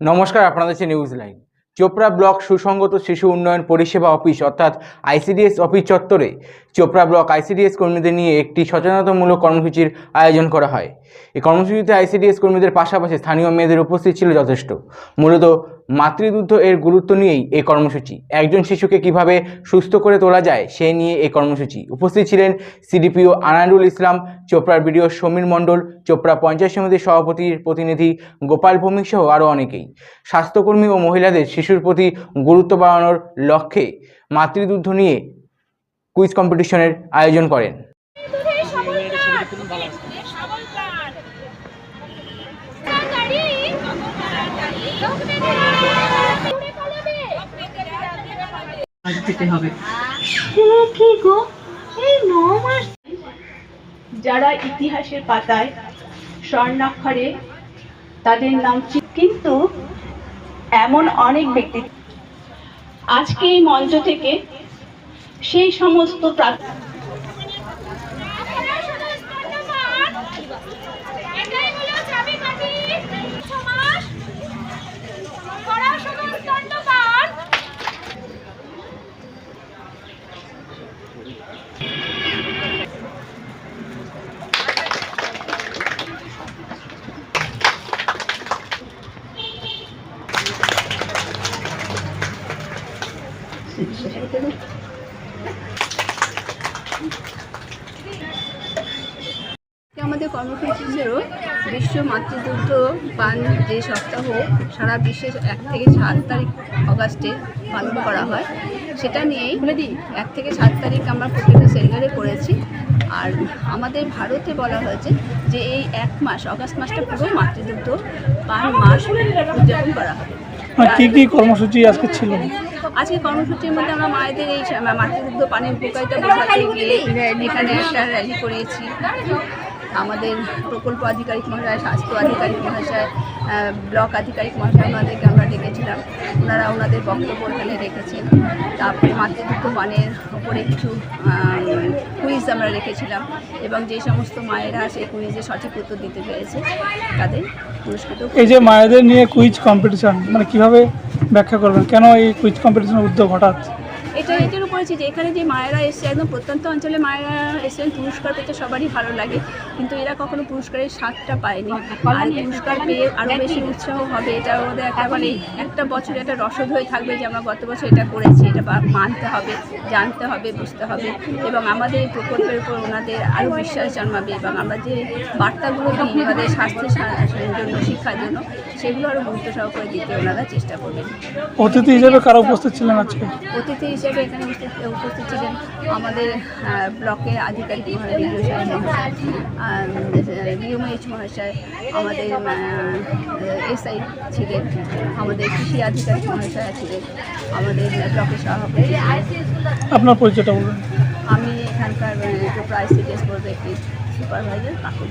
নমস্কার, আপনাদের হচ্ছে নিউজ লাইন চোপড়া ব্লক সুসংগত শিশু উন্নয়ন পরিষেবা অফিস, অর্থাৎ আইসিডিএস অফিস চত্বরে চোপড়া ব্লক আইসিডিএস কর্মীদের নিয়ে একটি সচেতনতামূলক কর্মসূচির আয়োজন করা হয়। এই কর্মসূচিতে আইসিডিএস কর্মীদের পাশাপাশি স্থানীয় মেয়েদের উপস্থিত ছিল যথেষ্ট। মূলত মাতৃদুগ্ধ এর গুরুত্ব নিয়েই এই কর্মসূচি একজন শিশুকে কীভাবে সুস্থ করে তোলা যায় সে নিয়ে এই কর্মসূচি উপস্থিত ছিলেন সিডিপিও আনারুল ইসলাম চোপড়ার বিডিও সমীর মণ্ডল চোপড়া পঞ্চায়েত সমিতির সভাপতির প্রতিনিধি গোপাল ভৌমিক সহ আরও অনেকেই স্বাস্থ্যকর্মী ও মহিলাদের শিশুর প্রতি গুরুত্ব বাড়ানোর লক্ষ্যে মাতৃদুগ্ধ নিয়ে কুইজ কম্পিটিশনের আয়োজন করেন দুধের আজ হবে। কি গো? এই ন মাস যারা ইতিহাসের পাতায় স্বর্ণাক্ষরে তাদের নাম কিন্তু এমন অনেক ব্যক্তি আজকে এই মঞ্চ থেকে সেই সমস্ত প্রা- আমাদের কর্মসূচি বিশ্ব মাতৃদুগ্ধ পান যে সপ্তাহ সারা বিশ্বে এক থেকে সাত তারিখ অগাস্টে পালন করা হয়, সেটা নিয়েই এক থেকে সাত তারিখ আমরা প্রত্যেকটা সেন্টারে করেছি। আর আমাদের ভারতে বলা হয়েছে যে এই এক মাস, অগাস্ট মাসটা পুরো মাতৃদুগ্ধ পান মাস উদযাপন করা হবে কি কি কর্মসূচি আজকে ছিল? আজকে কর্মসূচির মধ্যে আমরা মায়েদের এই মাতৃদুগ্ধ পানির বোকাইটা বোঝাতে গিয়ে এখানে একটা র্যালি করিয়েছি আমাদের প্রকল্প আধিকারিক মহাশয়, স্বাস্থ্য আধিকারিক মহাশয় ব্লক আধিকারিক মহাশয় আমাদেরকে আমরা ডেকেছিলাম। ওনারা ওনাদের বক্তব্য ওখানে রেখেছেন। তারপরে মাতৃদুগ্ধ পানের ওপরে কিছু কুইজ আমরা রেখেছিলাম এবং যে সমস্ত মায়েরা সেই কুইজে সঠিক উত্তর দিতে পেরেছে তাদের পুরস্কৃত এই যে মায়েদের নিয়ে কুইজ কম্পিটিশন মানে কীভাবে ব্যাখ্যা করবেন? কেন এই কুইজ কম্পিটিশনের উদ্যোগ হঠাৎ? এটা এটার উপরে যে এখানে যে মায়েরা এসছে একদম প্রত্যন্ত অঞ্চলে মায়েরা এসেছেন পুরস্কার পেতে সবারই ভালো লাগে। কিন্তু এরা কখনো পুরস্কারের স্বাদটা পায়নি। আর পুরস্কার পেয়ে আরও বেশি উৎসাহ হবে এটা ওদের একেবারে একটা বছর একটা রসদ হয়ে থাকবে যে আমরা গত বছর এটা করেছি এটা মানতে হবে জানতে হবে বুঝতে হবে। এবং আমাদের এই প্রকল্পের উপর ওনাদের আরও বিশ্বাস জন্মাবে এবং আমরা যে বার্তাগুলো দিই আমাদের স্বাস্থ্যের জন্য শিক্ষার জন্য সেগুলো আরও গুরুত্ব সহকারে দিতে ওনারা চেষ্টা করবেন। অতিথি হিসেবে কারা উপস্থিত ছিলেন আজকে? অতিথি হিসেবে এখানে উপস্থিত উপস্থিত ছিলেন আমাদের ব্লকের আধিকারিক ডিএমএইচ মহাশয় আমাদের এসআই ছিলেন আমাদের কৃষি আধিকারিক মহাশয় ছিলেন আমাদের ব্লকের সভাপতি আপনার পরিচয়টা বলবেন আমি এখানকার প্রাইস বোর্ডের একটি সুপারভাইজার কাকুর